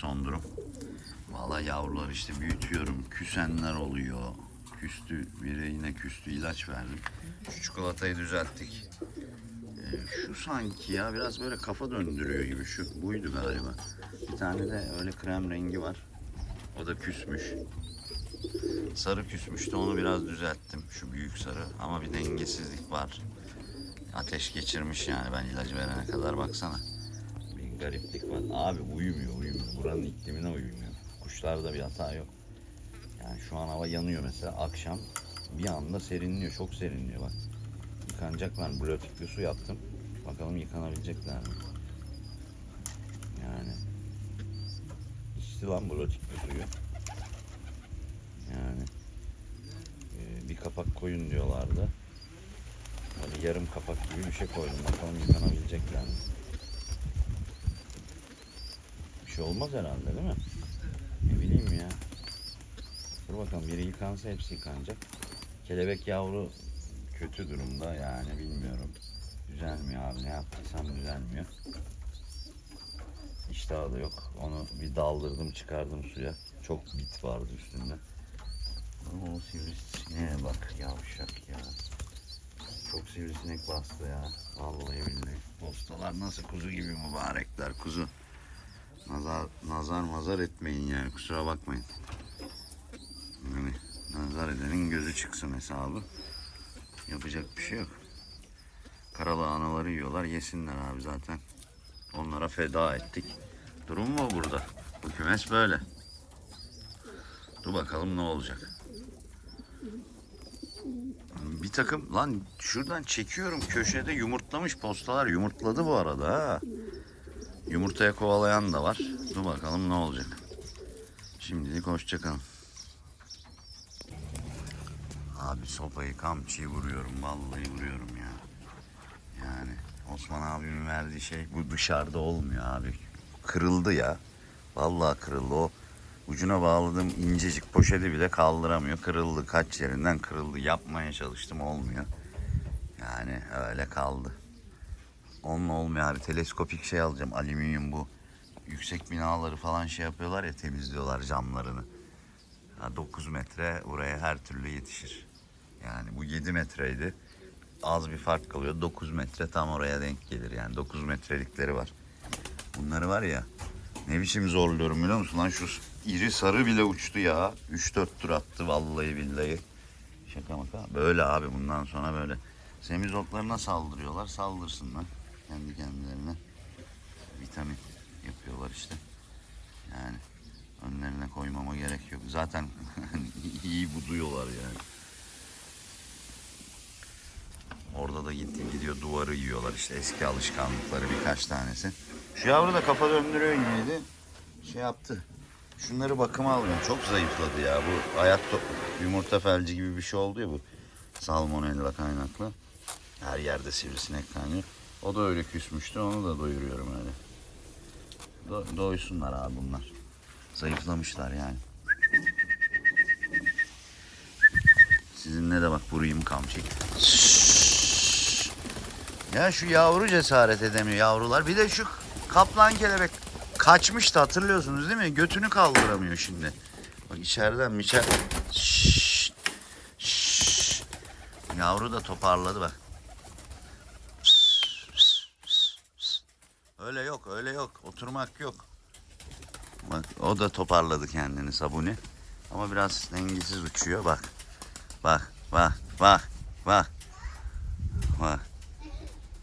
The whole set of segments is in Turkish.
Son durum. Valla yavrular işte büyütüyorum. Küsenler oluyor. Küstü. Biri yine küstü ilaç verdim. Şu çikolatayı düzelttik. Ee, şu sanki ya biraz böyle kafa döndürüyor gibi. Şu buydu galiba. Bir tane de öyle krem rengi var. O da küsmüş. Sarı küsmüştü onu biraz düzelttim. Şu büyük sarı ama bir dengesizlik var. Ateş geçirmiş yani ben ilacı verene kadar baksana. Bir gariplik var. Abi uyumuyor. Buranın iklimine uyumuyor. Kuşlarda bir hata yok. Yani şu an hava yanıyor mesela akşam bir anda serinliyor. Çok serinliyor bak. Yıkanacaklar mı? Blotikli su yaptım. Bakalım yıkanabilecekler mi? Yani içti lan blotikli suyu. Yani e, bir kapak koyun diyorlardı. Böyle yarım kapak gibi bir şey koydum. Bakalım yıkanabilecekler mi? Bir şey olmaz herhalde değil mi? Ne bileyim ya. Dur bakalım biri yıkansa hepsi yıkanacak. Kelebek yavru kötü durumda yani bilmiyorum. Düzelmiyor abi ne yaptıysam düzelmiyor. İştahı da yok. Onu bir daldırdım çıkardım suya. Çok bit vardı üstünde. O sivrisineğe bak yavşak ya. Çok sivrisinek bastı ya. Vallahi billahi. Postalar nasıl kuzu gibi mübarekler kuzu. Nazar, nazar mazar etmeyin yani kusura bakmayın. Yani nazar edenin gözü çıksın hesabı. Yapacak bir şey yok. Karalı anaları yiyorlar yesinler abi zaten. Onlara feda ettik. Durum mu burada? Bu kümes böyle. Dur bakalım ne olacak. Bir takım lan şuradan çekiyorum köşede yumurtlamış postalar yumurtladı bu arada ha. Yumurtaya kovalayan da var. Dur bakalım ne olacak. Şimdilik hoşçakalın. Abi sopayı kamçıyı vuruyorum. Vallahi vuruyorum ya. Yani Osman abimin verdiği şey bu dışarıda olmuyor abi. Kırıldı ya. Vallahi kırıldı o. Ucuna bağladığım incecik poşeti bile kaldıramıyor. Kırıldı kaç yerinden kırıldı. Yapmaya çalıştım olmuyor. Yani öyle kaldı. Onunla olmuyor abi. Teleskopik şey alacağım. Alüminyum bu. Yüksek binaları falan şey yapıyorlar ya temizliyorlar camlarını. Ha, 9 metre oraya her türlü yetişir. Yani bu 7 metreydi. Az bir fark kalıyor. 9 metre tam oraya denk gelir. Yani 9 metrelikleri var. Bunları var ya ne biçim zorluyorum biliyor musun? Lan şu iri sarı bile uçtu ya. 3-4 tur attı vallahi billahi. Şaka maka. Böyle abi bundan sonra böyle. Semizotlarına saldırıyorlar. Saldırsınlar. Kendi kendilerine. Vitamin yapıyorlar işte. Yani önlerine koymama gerek yok. Zaten iyi buduyorlar yani. Orada da gitti gidiyor duvarı yiyorlar işte eski alışkanlıkları birkaç tanesi. Şu yavru da kafa döndürüyor gibiydi. Şey yaptı. Şunları bakıma alıyorum. Çok zayıfladı ya. Bu ayak yumurta felci gibi bir şey oldu ya bu. Salmonella kaynaklı. Her yerde sivrisinek kaynıyor. O da öyle küsmüştü. Onu da doyuruyorum öyle. Do- doysunlar abi bunlar. Zayıflamışlar yani. Sizinle de bak vurayım kamçıyı. Ya şu yavru cesaret edemiyor yavrular. Bir de şu kaplan kelebek kaçmıştı hatırlıyorsunuz değil mi? Götünü kaldıramıyor şimdi. Bak içeriden mi içer... Şşş. Şşş. Yavru da toparladı bak. Öyle yok, öyle yok. Oturmak yok. Bak o da toparladı kendini sabuni. Ama biraz dengesiz uçuyor bak. Bak, bak, bak, bak. Bak.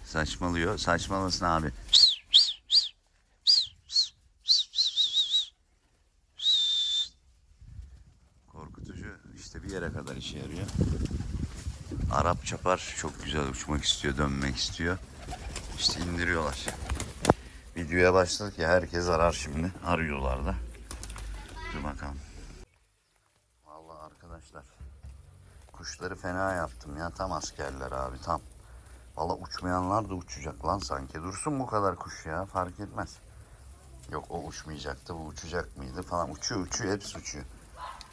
Saçmalıyor. Saçmalasın abi. Korkutucu işte bir yere kadar işe yarıyor. Arap çapar çok güzel uçmak istiyor, dönmek istiyor. İşte indiriyorlar. Videoya başladık ya herkes arar şimdi. Arıyorlar da. Dur bakalım. Vallahi arkadaşlar kuşları fena yaptım ya tam askerler abi tam. Valla uçmayanlar da uçacak lan sanki. Dursun bu kadar kuş ya fark etmez. Yok o uçmayacaktı bu uçacak mıydı falan. Uçuyor uçuyor hepsi uçuyor.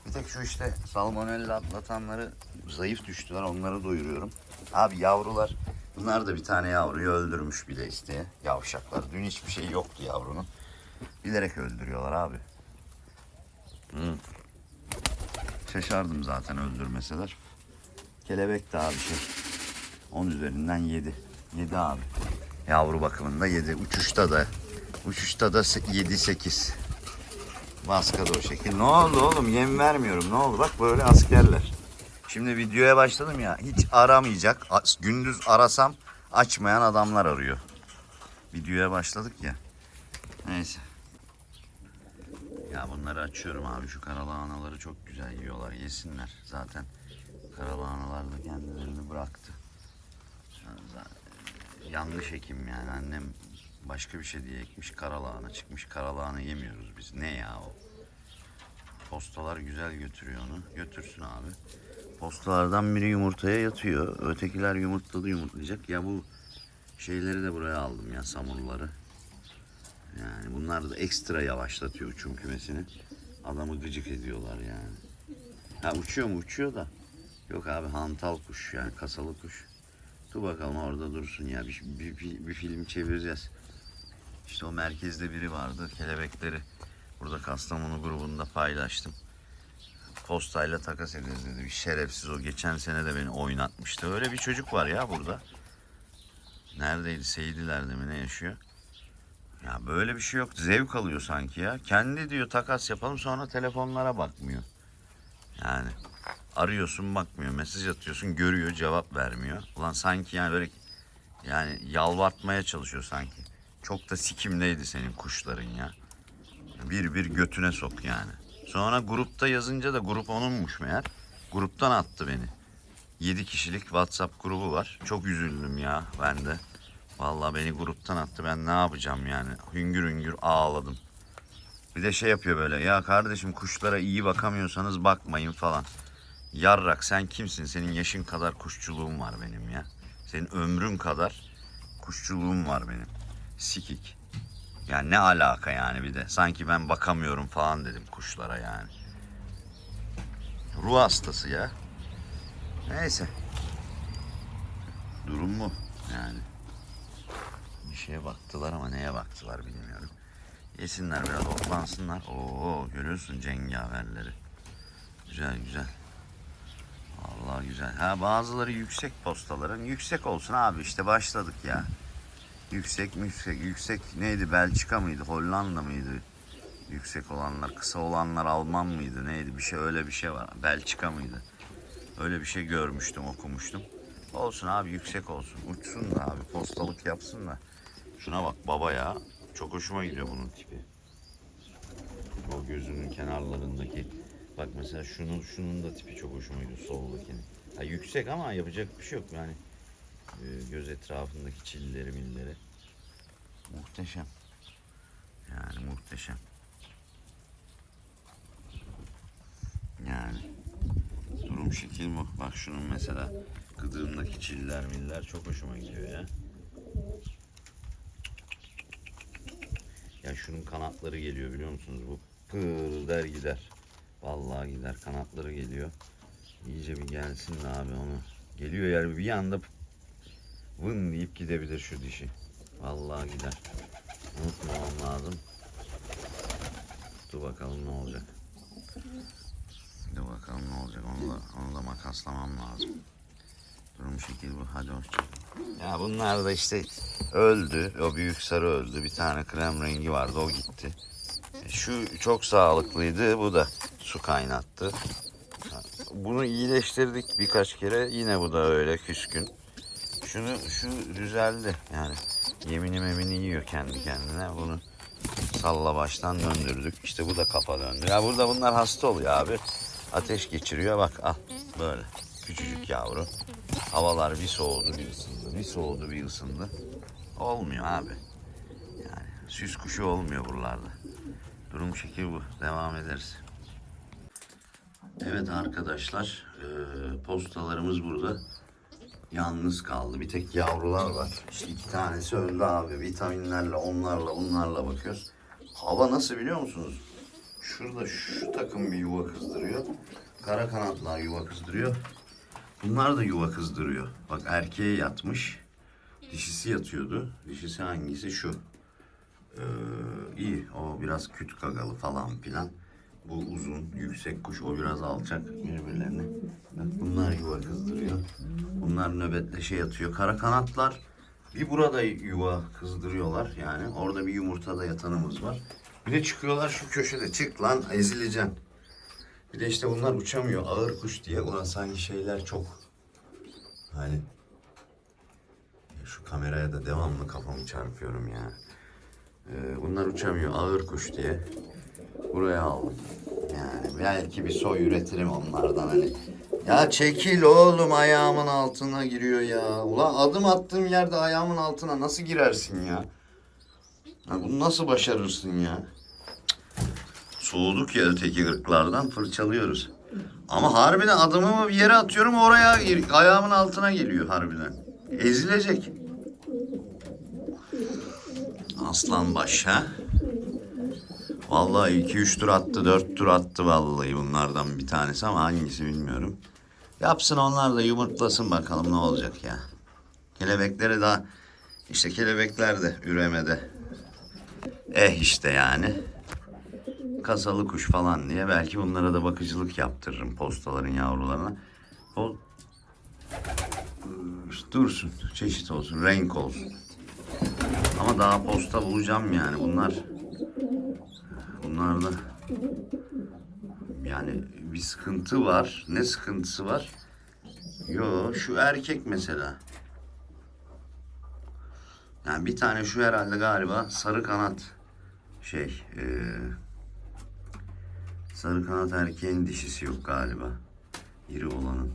Bir tek şu işte salmonella atlatanları zayıf düştüler onları doyuruyorum. Abi yavrular bunlar da bir tane yavruyu öldürmüş bile isteye. Yavşaklar. Dün hiçbir şey yoktu yavrunun. Bilerek öldürüyorlar abi. Hı. Şaşardım zaten öldürmeseler. Kelebek de abi şey. 10 üzerinden 7. 7 abi. Yavru bakımında 7. Uçuşta da uçuşta da 7-8. Maska da o şekil. Ne oldu oğlum? Yem vermiyorum. Ne oldu? Bak böyle askerler. Şimdi videoya başladım ya. Hiç aramayacak. Gündüz arasam açmayan adamlar arıyor. Videoya başladık ya. Neyse. Ya bunları açıyorum abi. Şu karalahanaları çok güzel yiyorlar. Yesinler. Zaten karalahanalar da kendilerini bıraktı. Yanlış ekim yani. Annem başka bir şey diye ekmiş. Karalahana çıkmış. Karalahana yemiyoruz biz. Ne ya o? Postalar güzel götürüyor onu. Götürsün abi. Postalardan biri yumurtaya yatıyor. Ötekiler yumurtladı yumurtlayacak. Ya bu şeyleri de buraya aldım ya samurları. Yani bunlar da ekstra yavaşlatıyor uçum kümesini. Adamı gıcık ediyorlar yani. Ha uçuyor mu? Uçuyor da. Yok abi hantal kuş yani kasalı kuş. Dur bakalım orada dursun ya. Bir, bir, bir, bir film çevireceğiz. İşte o merkezde biri vardı. Kelebekleri burada Kastamonu grubunda paylaştım. Postayla takas ederiz dedi. Bir şerefsiz o. Geçen sene de beni oynatmıştı. Öyle bir çocuk var ya burada. Neredeydi? Seydiler'de mi ne yaşıyor? Ya böyle bir şey yok. Zevk alıyor sanki ya. Kendi diyor takas yapalım sonra telefonlara bakmıyor. Yani arıyorsun bakmıyor. Mesaj atıyorsun görüyor cevap vermiyor. Ulan sanki yani böyle yani yalvartmaya çalışıyor sanki. Çok da sikimdeydi senin kuşların ya. Bir bir götüne sok yani. Sonra grupta yazınca da grup onunmuş meğer. Gruptan attı beni. 7 kişilik WhatsApp grubu var. Çok üzüldüm ya ben de. Vallahi beni gruptan attı. Ben ne yapacağım yani? Hüngür hüngür ağladım. Bir de şey yapıyor böyle. Ya kardeşim kuşlara iyi bakamıyorsanız bakmayın falan. Yarrak sen kimsin? Senin yaşın kadar kuşçuluğum var benim ya. Senin ömrün kadar kuşçuluğum var benim. Sikik. Yani ne alaka yani bir de. Sanki ben bakamıyorum falan dedim kuşlara yani. Ruh hastası ya. Neyse. Durum bu yani. Bir şeye baktılar ama neye baktılar bilmiyorum. Yesinler biraz otlansınlar. Oo görüyorsun cengaverleri. Güzel güzel. Vallahi güzel. Ha bazıları yüksek postaların. Yüksek olsun abi işte başladık ya. Yüksek yüksek yüksek neydi Belçika mıydı Hollanda mıydı? Yüksek olanlar kısa olanlar Alman mıydı neydi bir şey öyle bir şey var. Belçika mıydı? Öyle bir şey görmüştüm okumuştum. Olsun abi yüksek olsun. Uçsun da abi postalık yapsın da. Şuna bak baba ya. Çok hoşuma gidiyor bunun tipi. O gözünün kenarlarındaki. Bak mesela şunun şunun da tipi çok hoşuma gidiyor soldakinin. Yüksek ama yapacak bir şey yok yani. Ee, göz etrafındaki çilleri milleri. Muhteşem. Yani muhteşem. Yani durum şekil bu. Bak şunun mesela gıdığımdaki çiller miller çok hoşuma gidiyor ya. Ya şunun kanatları geliyor biliyor musunuz? Bu pır der gider. Vallahi gider kanatları geliyor. İyice bir gelsin abi onu. Geliyor yer bir anda vın deyip gidebilir şu dişi. Vallahi gider. Unutmamam lazım. Dur bakalım ne olacak. Dur bakalım ne olacak. Onu da, onu da makaslamam lazım. Durum şekil bu. Hadi hoşça. Ya bunlar da işte öldü. O büyük sarı öldü. Bir tane krem rengi vardı. O gitti. E, Şu çok sağlıklıydı. Bu da su kaynattı. Bunu iyileştirdik birkaç kere. Yine bu da öyle küskün. Şunu şu düzeldi. Yani yemini memini yiyor kendi kendine. Bunu salla baştan döndürdük. İşte bu da kafa döndü. Ya burada bunlar hasta oluyor abi. Ateş geçiriyor. Bak al böyle. Küçücük yavru. Havalar bir soğudu bir ısındı. Bir soğudu bir ısındı. Olmuyor abi. Yani süs kuşu olmuyor buralarda. Durum şekil bu. Devam ederiz. Evet arkadaşlar. postalarımız burada. Yalnız kaldı. Bir tek yavrular var. İşte iki tanesi öldü abi. Vitaminlerle, onlarla, bunlarla bakıyoruz. Hava nasıl biliyor musunuz? Şurada şu takım bir yuva kızdırıyor. Kara kanatlar yuva kızdırıyor. Bunlar da yuva kızdırıyor. Bak erkeğe yatmış. Dişisi yatıyordu. Dişisi hangisi? Şu. Ee, iyi. O biraz küt gagalı falan filan. Bu uzun, yüksek kuş. O biraz alçak birbirlerini. Bunlar yuva kızdırıyor. Bunlar nöbetleşe yatıyor. Kara kanatlar bir burada yuva kızdırıyorlar. Yani orada bir yumurtada yatanımız var. Bir de çıkıyorlar şu köşede. Çık lan ezileceksin. Bir de işte bunlar uçamıyor. Ağır kuş diye. Ulan sanki şeyler çok hani şu kameraya da devamlı kafamı çarpıyorum ya. Ee, bunlar uçamıyor ağır kuş diye. Buraya aldım. Yani belki bir soy üretirim onlardan hani. Ya çekil oğlum ayağımın altına giriyor ya. Ulan adım attığım yerde ayağımın altına nasıl girersin ya? ya bunu nasıl başarırsın ya? Soğuduk ya öteki ırklardan fırçalıyoruz. Ama harbiden adımımı bir yere atıyorum oraya ayağımın altına geliyor harbiden. Ezilecek. Aslan baş ha. Vallahi 2-3 tur attı, 4 tur attı vallahi bunlardan bir tanesi ama hangisi bilmiyorum. Yapsın onlar da yumurtlasın bakalım ne olacak ya. Kelebekleri daha işte kelebekler de üremede. Eh işte yani. Kasalı kuş falan diye belki bunlara da bakıcılık yaptırırım postaların yavrularına. O dursun, çeşit olsun, renk olsun. Ama daha posta bulacağım yani bunlar. Bunlarda yani bir sıkıntı var. Ne sıkıntısı var? Yo şu erkek mesela. Yani bir tane şu herhalde galiba sarı kanat şey eee, sarı kanat erkeğin dişisi yok galiba. İri olanın.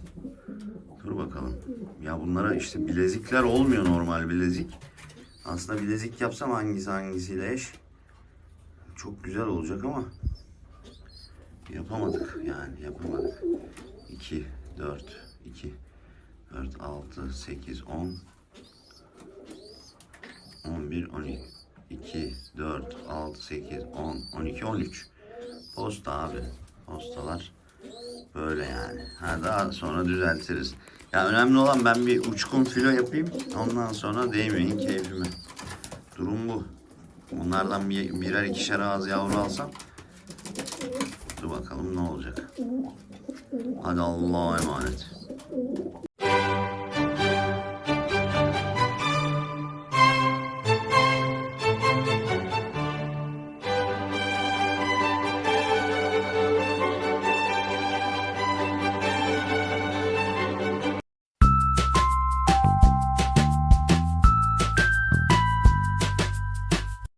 Dur bakalım. Ya bunlara işte bilezikler olmuyor normal bilezik. Aslında bilezik yapsam hangisi hangisiyle eş çok güzel olacak ama yapamadık yani yapamadık. 2, 4, 2, 4, 6, 8, 10, 11, 12, 2, 4, 6, 8, 10, 12, 13. Posta abi. Postalar böyle yani. Ha daha sonra düzeltiriz. Ya önemli olan ben bir uçkun filo yapayım. Ondan sonra değmeyin keyfime. Durum bu. Bunlardan bir, birer ikişer ağız yavru alsam. Dur bakalım ne olacak. Hadi Allah'a emanet.